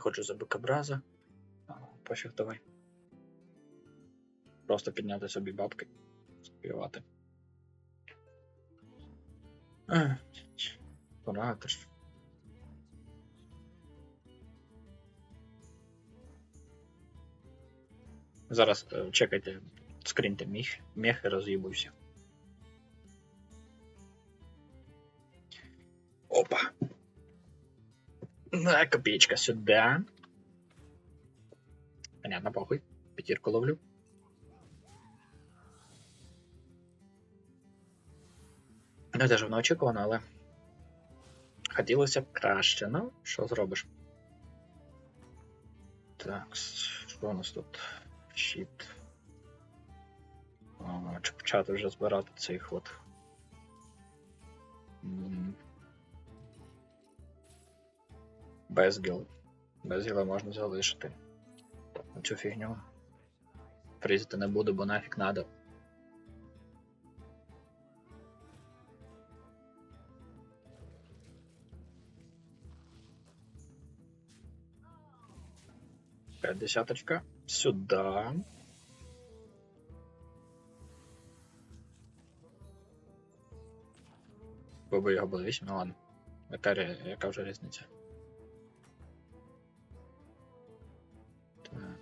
Хочу за бикобраза. Пофіг давай. Просто підняти собі бабки. Співати. Ех, Пора теж. Зараз е, чекайте, скриньте міх, міх і роз'їбуйся. Опа. На, копеечка сюда. Понятно, похуй. Пятирку ловлю. Ну, це ж воно очікувано, але. Хотілося б краще, ну, що зробиш? Так, що у нас тут? Щит. Чи почати вже збирати цей ход? Безгіл. Безгіла можна залишити. Цю фігню. Фрізити не буду, бо нафіг надо. Пятьдесяточка. Сюда. Бо би його було 8, ну ладно. Яка, яка вже різниця?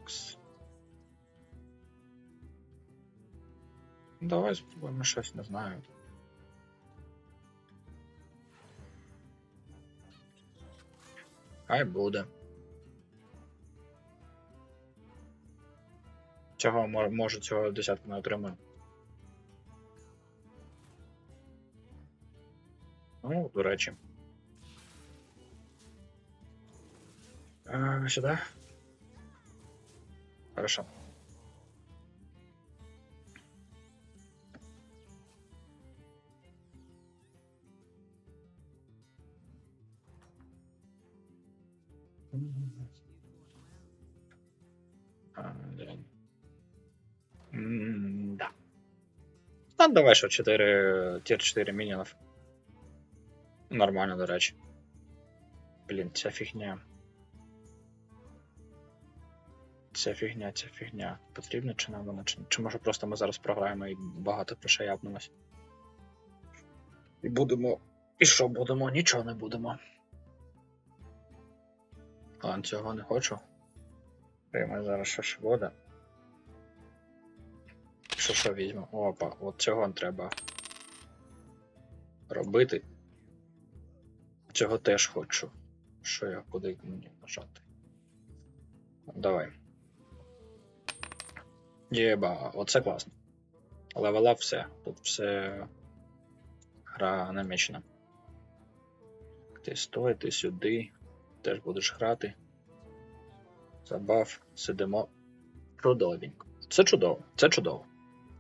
Такс. Ну, Давай спробуємо щось, не знаю. Хай буде. Мо- може цього десятку не отримаю. Ну, до речі. А, сюди. Хорошо. А, блін. М, Да. Та давай, що 4, тір 4 мінімумів. Нормально, до речі. Блін, ця фігня. Ця фігня, ця фігня. Потрібно чи нам вона, чи, чи може просто ми зараз програємо і багато пришаяпнемось. І будемо. І що будемо? Нічого не будемо. Ладно, цього не хочу. Приймай зараз що ж буде. Що що візьму? Опа, от цього треба робити. Цього теж хочу. Що я куди мені нажати? Давай. Єба, оце класно. Левела все. Тут все гра намічена. Ти стой, ти сюди. Теж будеш грати. Забав, сидимо. Чудовенько. Це чудово, це чудово.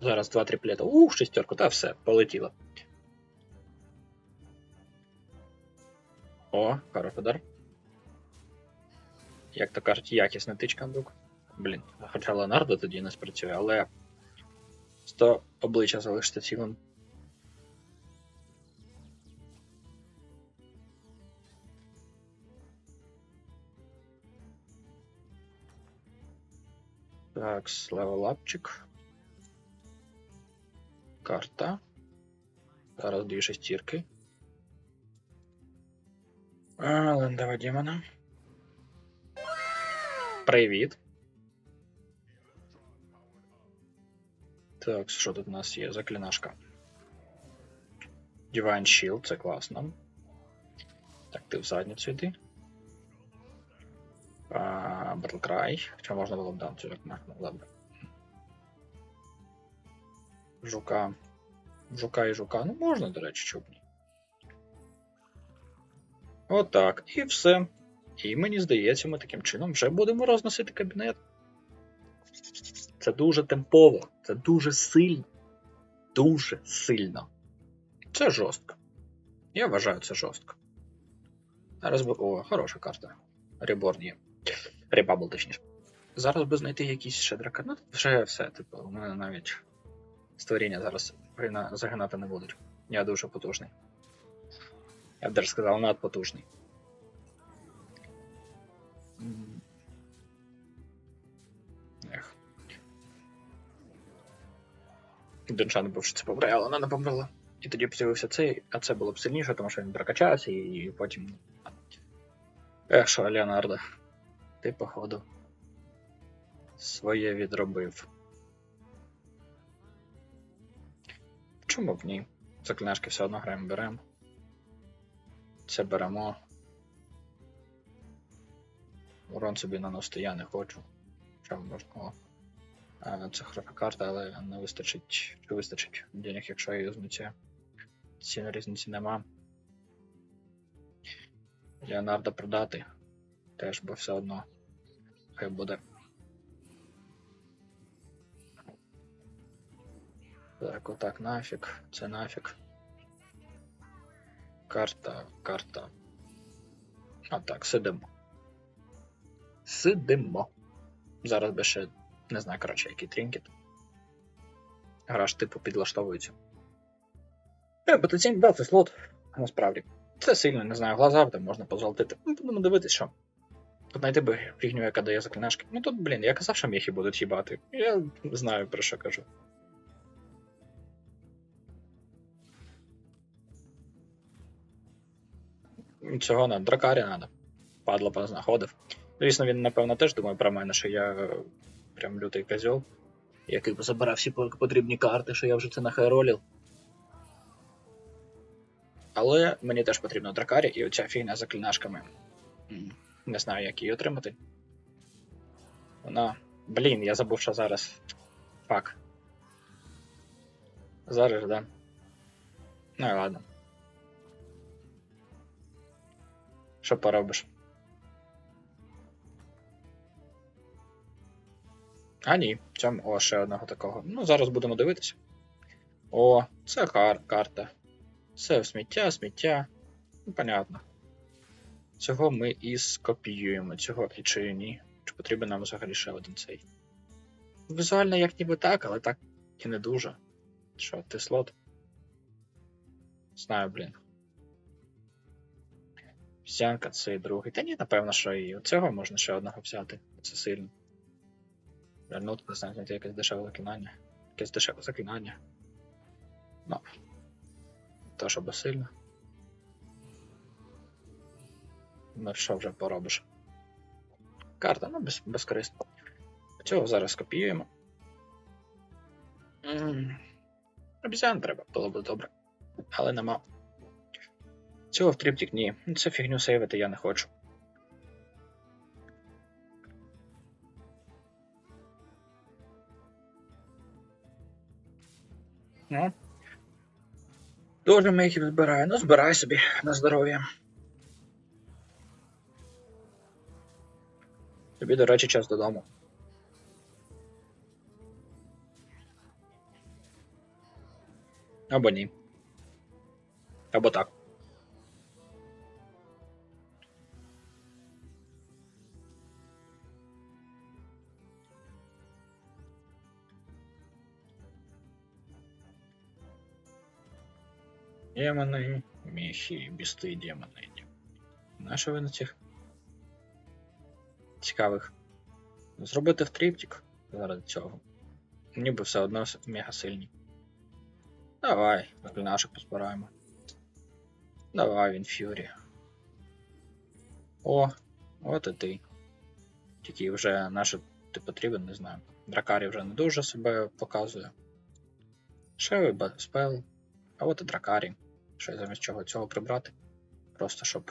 Зараз два триплета. Ух, шестерку, та все, полетіло. О, хороший. Як то кажуть, якісна тичка друг. Блін, хоча Леонардо тоді не спрацює, але 100 обличчя залишиться цілим. Так, левелапчик. Карта. Зараз дві шестірки. А, Лендава Дімона. Привіт. Так, що тут у нас є? Заклинашка. Divine Shield, це класно. Так, ти в задницю йди. Cry. Хоча можна було б дати цю як ну, ладно. Жука. Жука і жука. Ну можна, до речі, чоб ні. Отак. І все. І мені здається, ми таким чином вже будемо розносити кабінет. Це дуже темпово, це дуже сильно. Дуже сильно. Це жорстко. Я вважаю це жорстко. Зараз би. О, хороша карта. Реборн є. Ребабл, точніше. Зараз би знайти якісь ще. Ну, вже все, типу, у мене навіть створіння зараз загинати не будуть. Я дуже потужний. Я б даже сказав, надпотужний. Один шанс був, що це помре, але вона не померла. І тоді б з'явився цей, а це було б сильніше, тому що він прокачався і потім. Ех, що, Леонардо, ти, походу, своє відробив. Чому б ні? Заклинашки все одно граємо беремо. Це беремо. Урон собі наносити я не хочу. Що можна? Це хороша карта, але не вистачить. Чи вистачить денег, якщо її це. Сильно різниці нема. Леонардо продати. Теж, бо все одно. Хай буде. Так, отак нафіг. Це нафіг. Карта, карта. А так, сидимо. Сидимо. Зараз би ще не знаю, коротше, який трінкет. Гра ж типу підлаштовується. Потенційний да, це слот, насправді. Це сильно, не знаю, глаза там можна позолотити. Ну, будемо дивитися, що. Тут знайти би фігню, яка дає заклинашки. Ну тут, блін, я казав, що міхи будуть їбати. Я знаю про що кажу. Цього на дракарі надо. Падло познаходив. Звісно, він, напевно, теж думає про мене, що я прям лютий козьол, який забирав всі потрібні карти, що я вже це нахайролів. Але мені теж потрібно дракарі і оця фігня з заклинашками. М, Не знаю, як її отримати. Вона. Блін, я забув, що зараз. Фак. Зараз, да. Ну і ладно. Що поробиш? А ні, цьому о, ще одного такого. Ну, зараз будемо дивитися. О, це кар карта. Це сміття, сміття. Ну, понятно. Цього ми і скопіюємо. Цього чи ні. Чи потрібен нам взагалі ще один цей? Візуально, як ніби так, але так і не дуже. Що, ти слот? Знаю, блін. Взянка цей другий. Та ні, напевно, що і цього можна ще одного взяти. Це сильно. Вернути, не знаю, знайти якесь дешеве заклинання. Якесь дешеве заклинання. Ну. То, що сильно. Ну, що вже поробиш? Карта, ну, без, безкорисно. Цього зараз копіюємо. Обіцян треба, було б добре. Але нема. Цього в триптик ні. Це фігню сейвити я не хочу. Ну. Дуже мехів збираю. Ну, збирай собі на здоров'я. Тобі, до речі, час додому. Або ні. Або так. Демони, міхи, бісти демони. Нащо ви на цих цікавих? Зробити в триптик заради цього. Ніби все одно мега сильні. Давай, наших позбираємо. Давай, він фюрі. О, от і ти. Тільки вже наше ти потрібен, не знаю. Дракарі вже не дуже себе показує. Шевий спел. А от і дракарі. Що замість чого цього прибрати? Просто щоб.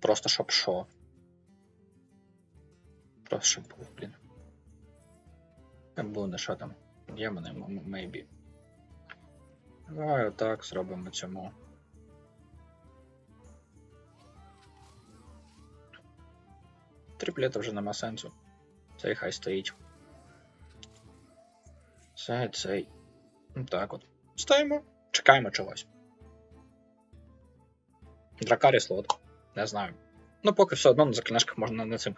Просто щоб що? Просто щоб був, блін. Там буде що там. Демони, maybe. Давай отак зробимо цьому. Триплета вже нема сенсу. Цей хай стоїть. Це цей. Так от. Стоїмо. Чекаємо чогось. Дракарі слот. Не знаю. Ну, поки все одно на заклинашках можна на цим,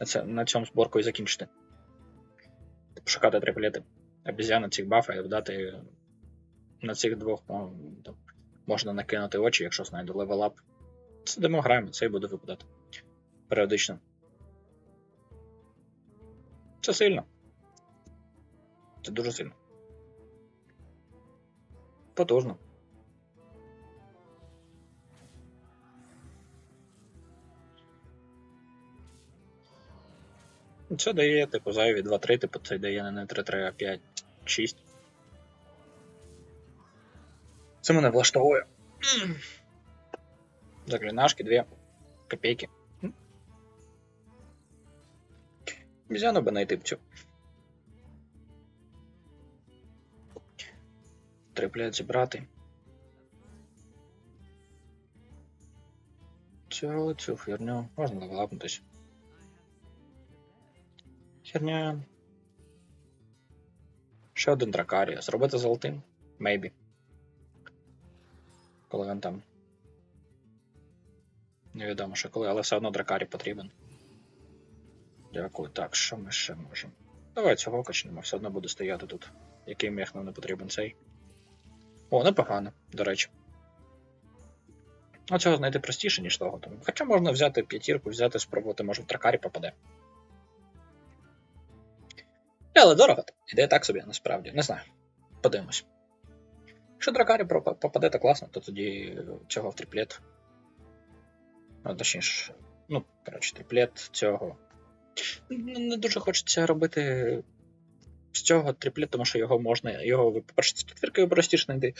на, це, на цьому зборку і закінчити. Пошукати триплети. Обізяна цих бафа і додати на цих двох ну, можна накинути очі, якщо знайду левелап. Сидимо, граємо, це і буде випадати. Періодично. Це сильно. Це дуже сильно. Потужно. Це дає, типу, зайві 2-3, типу, це дає не 3-3, а 5, 6. Це мене влаштовує. Заклинашки 2 копейки. Взяну би знайти б цю. Триплять зібрати. Цю, цю херню. Можна левелапнутись. Херня. Ще один дракарія. Зробити золотим? Maybe. Коли він там. Невідомо, що коли, але все одно дракарі потрібен. Дякую. Так, що ми ще можемо? Давай цього качнемо, все одно буде стояти тут. Який мех нам не потрібен цей. О, непогано, до речі. А цього знайти простіше, ніж того. Тому. Хоча можна взяти п'ятірку, взяти, спробувати, може в дракарі попаде. Але дорого. Ідея так собі, насправді. Не знаю. Подивимось. Якщо дракарі попаде, то класно, то тоді цього в триплет. Ну, точніше, ну, коротше, триплет цього. Ну, Не дуже хочеться робити з цього триплет, тому що його можна. Його, по-перше, з четвіркою простіше знайти.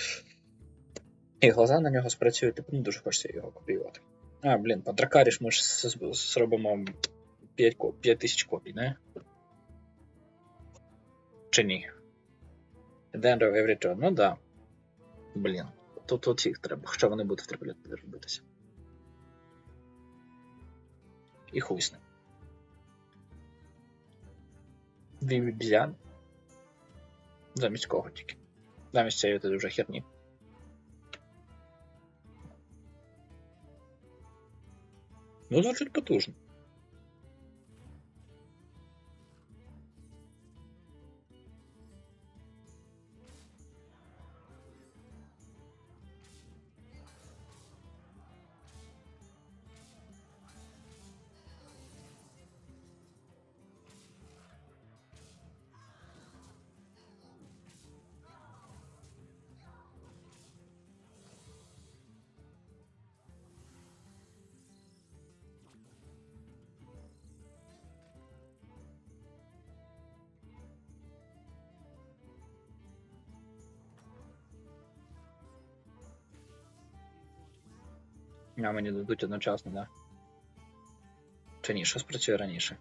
І глаза на нього спрацюють, типу не дуже хочеться його копіювати. А, блін, по дракарі ж ми ж зробимо 5, 5 тисяч копій, не? Чи ні? At the end of every turn. Ну да. Блін. Тут їх треба, хоча вони будуть в триплет робитися. І хуй з ним. Дві обізяни. Замість кого тільки. Замість цієї дуже херні. Ну, звучить потужно. А мені дадуть одночасно, да? Чи ні, що спрацює раніше?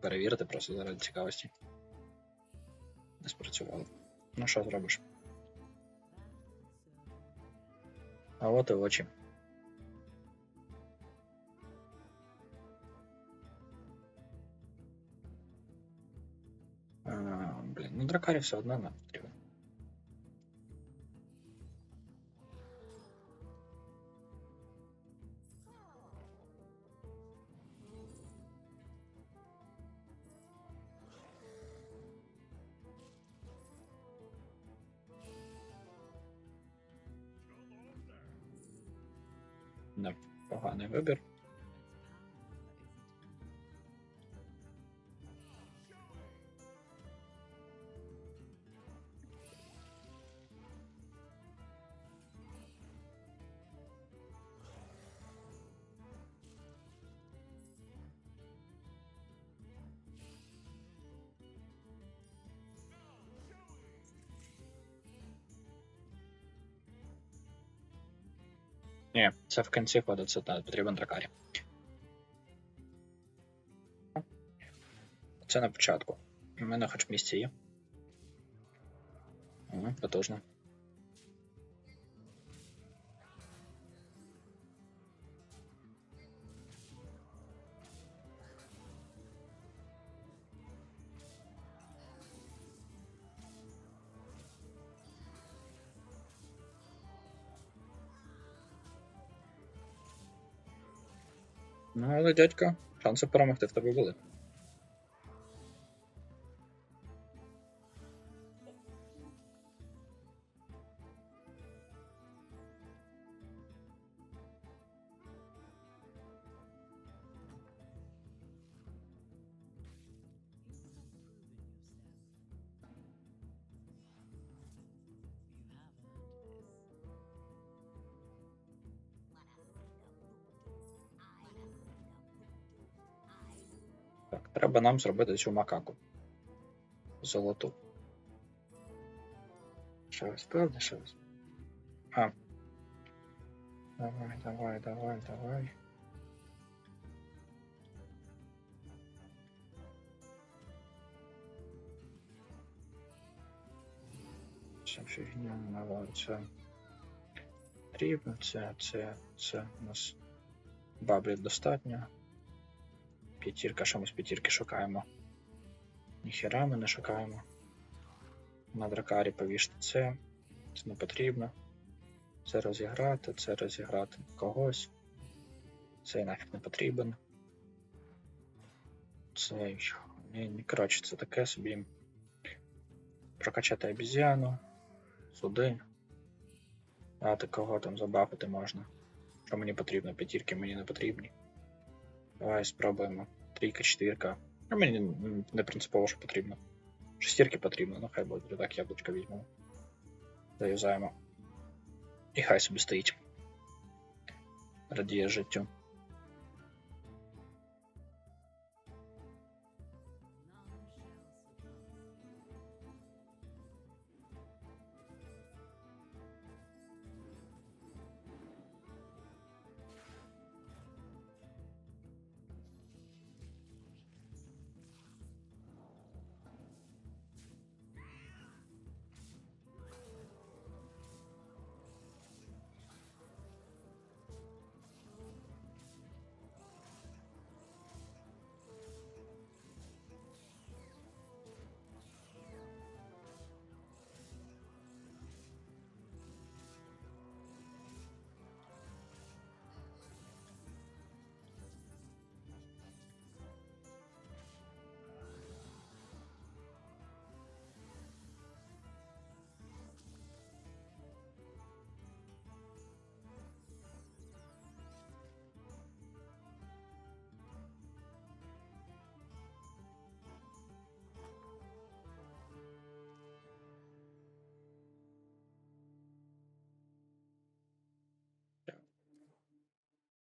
Перевірити просто заради цікавості. Не спрацювало. Ну що зробиш? А от і очі. А, блін, ну дракарі все одно нам Ні, це в кінці ходить, це та, потрібен дракарі. Це на початку. У мене хоч місце є. Угу, потужно. Ну, але дядька, шанси перемогти в тебе були. Треба нам зробити цю макаку. Золоту. Ще раз, правда, ще раз? А. Давай, давай, давай, давай. Ця фігня це потрібно, це, це, це у нас баблів достатньо. П'ятірка, що ми з п'ятірки шукаємо? Ніхера ми не шукаємо. На дракарі повішти це. Це не потрібно. Це розіграти, це розіграти когось. Цей нафіг не потрібен. Ні, коротше, це таке собі. Прокачати обіз'яну. Сюди. А такого там забахати можна. Що мені потрібно? П'ятірки мені не потрібні. Давай спробуємо. Трійка, четвірка. Ну, мені не принципово, що потрібно. Шестірки потрібно, ну хай буде так, яблучко візьмемо. Заюзаємо. І хай собі стоїть. Радіє життю.